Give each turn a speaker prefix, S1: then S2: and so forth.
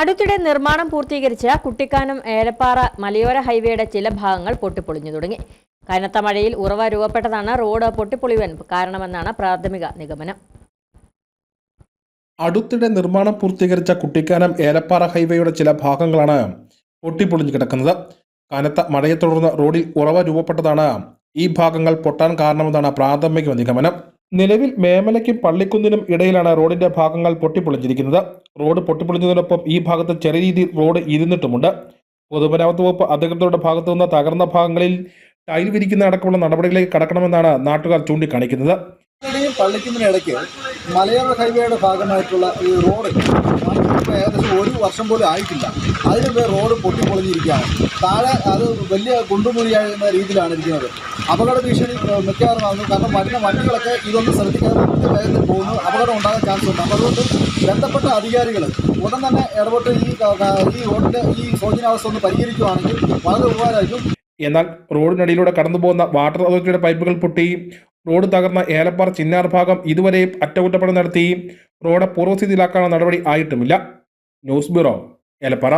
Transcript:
S1: അടുത്തിടെ നിർമ്മാണം പൂർത്തീകരിച്ച കുട്ടിക്കാനം ഏലപ്പാറ മലയോര ഹൈവേയുടെ ചില ഭാഗങ്ങൾ പൊട്ടിപ്പൊളിഞ്ഞു തുടങ്ങി. കനത്ത മഴയിൽ ഉറവ രൂപപ്പെട്ടതാണ് റോഡ് പൊട്ടിപ്പൊളിവൻ കാരണമെന്നാണ് പ്രാഥമിക നിഗമനം.
S2: അടുത്തിടെ നിർമ്മാണം പൂർത്തീകരിച്ച കുട്ടിക്കാനം ഏലപ്പാറ ഹൈവേയുടെ ചില ഭാഗങ്ങളാണ് പൊട്ടിപ്പൊളിഞ്ഞു കിടക്കുന്നത്. കനത്ത മഴയെ തുടർന്ന് റോഡിൽ ഉറവ രൂപപ്പെട്ടതാണ് ഈ ഭാഗങ്ങൾ പൊട്ടാൻ കാരണമെന്നാണ് പ്രാഥമിക നിഗമനം. നിലവിൽ മേമലയ്ക്കും പള്ളിക്കുന്നിനും ഇടയിലാണ് റോഡിന്റെ ഭാഗങ്ങൾ പൊട്ടിപ്പൊളിഞ്ഞിരിക്കുന്നത്. റോഡ് പൊട്ടിപ്പൊളിഞ്ഞതിനൊപ്പം ഈ ഭാഗത്ത് ചെറിയ രീതിയിൽ റോഡ് ഇരുന്നിട്ടുമുണ്ട്. പൊതുമരാമത്ത് വകുപ്പ് അധികൃതരുടെ ഭാഗത്തു നിന്ന് തകർന്ന ഭാഗങ്ങളിൽ ടൈൽ വിരിക്കുന്ന അടക്കമുള്ള നടപടികളിലേക്ക് കടക്കണമെന്നാണ് നാട്ടുകാർ ചൂണ്ടിക്കാണിക്കുന്നത്.
S3: യും പള്ളിക്കുന്നിനും ഇടയ്ക്ക് മലയോര ഹൈവേയുടെ ഭാഗമായിട്ടുള്ള ഈ റോഡ് ഏകദേശം ഒരു വർഷം പോലും ആയിട്ടില്ല. അതിന് പേർ റോഡ് പൊട്ടിപ്പൊളിഞ്ഞിരിക്കുകയാണ്. താഴെ അത് വലിയ കുണ്ടുമുറിയാകുന്ന രീതിയിലാണ് ഇരിക്കുന്നത്. അപകട ഭീഷണി മിക്കവാറും കാരണം വരുന്ന വണ്ടികളൊക്കെ ഇതൊന്നും ശ്രദ്ധിക്കാതെ വലിയ വേഗത്തിൽ പോകുന്നു. അപകടം ഉണ്ടാകാൻ ചാൻസ് ഉണ്ട്. അപ്പോൾ അതുകൊണ്ട് ബന്ധപ്പെട്ട അധികാരികൾ ഉടൻ തന്നെ ഇടപെട്ട് ഈ ഈ റോഡിന്റെ ഈ ശോചനാവസ്ഥ ഒന്ന് പരിഹരിക്കുകയാണെങ്കിൽ വളരെ ഉപകാരമായിരിക്കും.
S2: എന്നാൽ റോഡിനടിയിലൂടെ കടന്നു പോകുന്ന വാട്ടർ അതോറിറ്റിയുടെ പൈപ്പുകൾ പൊട്ടി. റോഡ് തകർന്ന ഏലപ്പാറ ചിന്നാർ ഭാഗം ഇതുവരെയും അറ്റകുറ്റപ്പണി നടത്തി. റോഡ് പൂർവസ്ഥിതിയിലാക്കാനുള്ള നടപടി ആയിട്ടുമില്ല. News bureau Elappara.